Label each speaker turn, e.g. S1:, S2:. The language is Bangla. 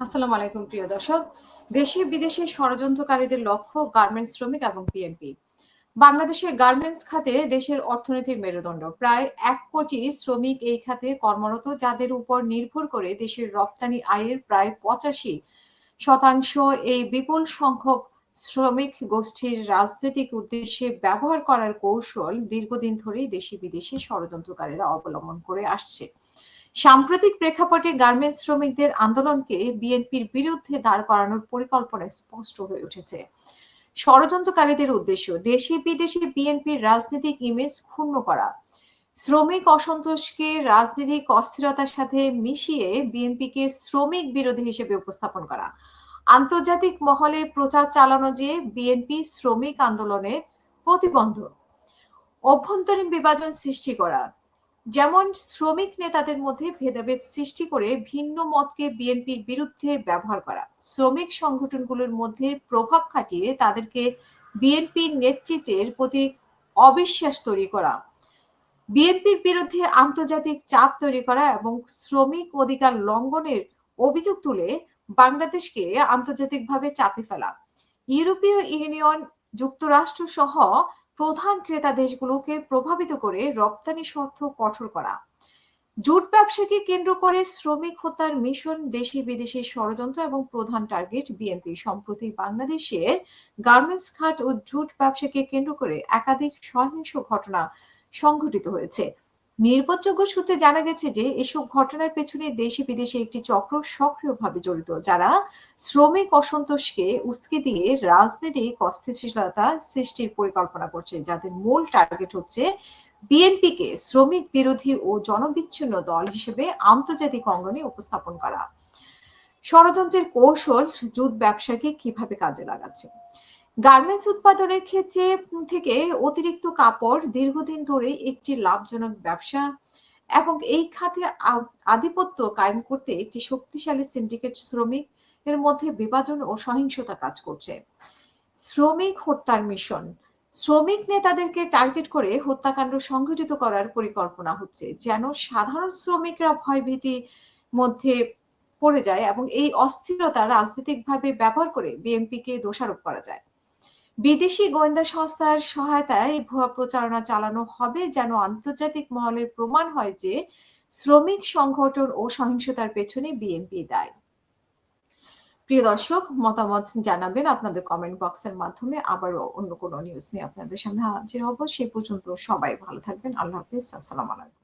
S1: আসসালামু আলাইকুম, প্রিয় দর্শক। দেশে বিদেশে ষড়যন্ত্রকারীদের লক্ষ্য গার্মেন্টস শ্রমিক এবং বিএনপি বাংলাদেশের গার্মেন্টস খাতে দেশের অর্থনীতির মেরুদণ্ড। প্রায় এক কোটি শ্রমিক এই খাতে কর্মরত, যাদের উপর নির্ভর করে দেশের রপ্তানি আয়ের প্রায় পঁচাশি শতাংশ। এই বিপুল সংখ্যক শ্রমিক গোষ্ঠীর রাজনৈতিক উদ্দেশ্যে ব্যবহার করার কৌশল দীর্ঘদিন ধরেই দেশি বিদেশি ষড়যন্ত্রকারীরা অবলম্বন করে আসছে। সাম্প্রতিক প্রেক্ষাপটে গার্মেন্টস শ্রমিকদের আন্দোলনকে বিএনপির বিরুদ্ধে দাঁড় করানোর পরিকল্পনা স্পষ্ট হয়ে উঠেছে। ষড়যন্ত্রকারীদের উদ্দেশ্য, দেশে বিদেশে বিএনপির রাজনৈতিক ইমেজ ক্ষুণ্ণ করা। শ্রমিক অসন্তোষকে রাজনৈতিক অস্থিরতার সাথে মিশিয়ে বিএনপিকে শ্রমিক বিরোধী হিসেবে উপস্থাপন করা। আন্তর্জাতিক মহলে প্রচার চালানো যে বিএনপি শ্রমিক আন্দোলনের প্রতিবন্ধক। অভ্যন্তরীণ বিভাজন সৃষ্টি করা। যেমন শ্রমিক নেতাদের মধ্যে ভেদাভেদ সৃষ্টি করে ভিন্ন মতকে বিএনপির বিরুদ্ধে ব্যবহার করা। শ্রমিক সংগঠনগুলোর মধ্যে প্রভাব খাটিয়ে তাদেরকে বিএনপির নেতৃত্বের প্রতি অবিশ্বাস তৈরি করা, বিএনপির বিরুদ্ধে আন্তর্জাতিক চাপ তৈরি করা এবং শ্রমিক অধিকার লঙ্ঘনের অভিযোগ তুলে বাংলাদেশকে আন্তর্জাতিকভাবে চাপে ফেলা। ইউরোপীয় ইউনিয়ন যুক্তরাষ্ট্র সহ প্রধান ক্রেতা দেশগুলোকে প্রভাবিত করে রপ্তানি শর্ত কঠোর করা। জুট ব্যবসাকে কেন্দ্র করে শ্রমিক হত্যার মিশন দেশি বিদেশি ষড়যন্ত্র এবং প্রধান টার্গেট বিএনপি। সম্প্রতি বাংলাদেশে গার্মেন্টস খাত ও জুট ব্যবসাকে কেন্দ্র করে একাধিক সহিংস ঘটনা সংঘটিত হয়েছে। নির্ভরযোগ্য সূত্রে জানা গেছে যে এসব ঘটনার পেছনে দেশে বিদেশে একটি চক্র সক্রিয়ভাবে জড়িত, যারা শ্রমিক অসন্তোষকে উস্কে দিয়ে রাজনৈতিক অস্থিতিশীলতা সৃষ্টির পরিকল্পনা করছে, যাদের মূল টার্গেট হচ্ছে বিএনপিকে শ্রমিক বিরোধী ও জনবিচ্ছিন্ন দল হিসেবে আন্তর্জাতিক অঙ্গনে উপস্থাপন করা। ষড়যন্ত্রের কৌশল জুট ব্যবসাকে কীভাবে কাজে লাগাচ্ছে? গার্মেন্টস উৎপাদনের ক্ষেত্রে থেকে অতিরিক্ত কাপড় দীর্ঘদিন ধরে একটি লাভজনক ব্যবসা এবং এই খাতে আধিপত্য কায়েম করতে একটি শক্তিশালী সিন্ডিকেট শ্রমিক এর মধ্যে বিভাজন ও সহিংসতা কাজ করছে। শ্রমিক হত্যার মিশন। শ্রমিক নেতাদেরকে টার্গেট করে হত্যাকাণ্ড সংঘটিত করার পরিকল্পনা হচ্ছে, যেন সাধারণ শ্রমিকরা ভয়ভীতি মধ্যে পড়ে যায় এবং এই অস্থিরতা রাজনৈতিকভাবে ব্যবহার করে বিএনপিকে দোষারোপ করা যায়। বিদেশি গোয়েন্দা সংস্থার সহায়তায় ভুয়া প্রচারণা চালানো হবে যেন আন্তর্জাতিক মহলের প্রমাণ হয় যে শ্রমিক সংগঠন ও সহিংসতার পেছনে বিএনপি দায়। প্রিয় দর্শক, মতামত জানাবেন আপনাদের কমেন্ট বক্সের মাধ্যমে। আবারও অন্য কোনো নিউজ নিয়ে আপনাদের সামনে হাজির হব। সে পর্যন্ত সবাই ভালো থাকবেন। আল্লাহ হাফিজ। আসসালাম আলাইকুম।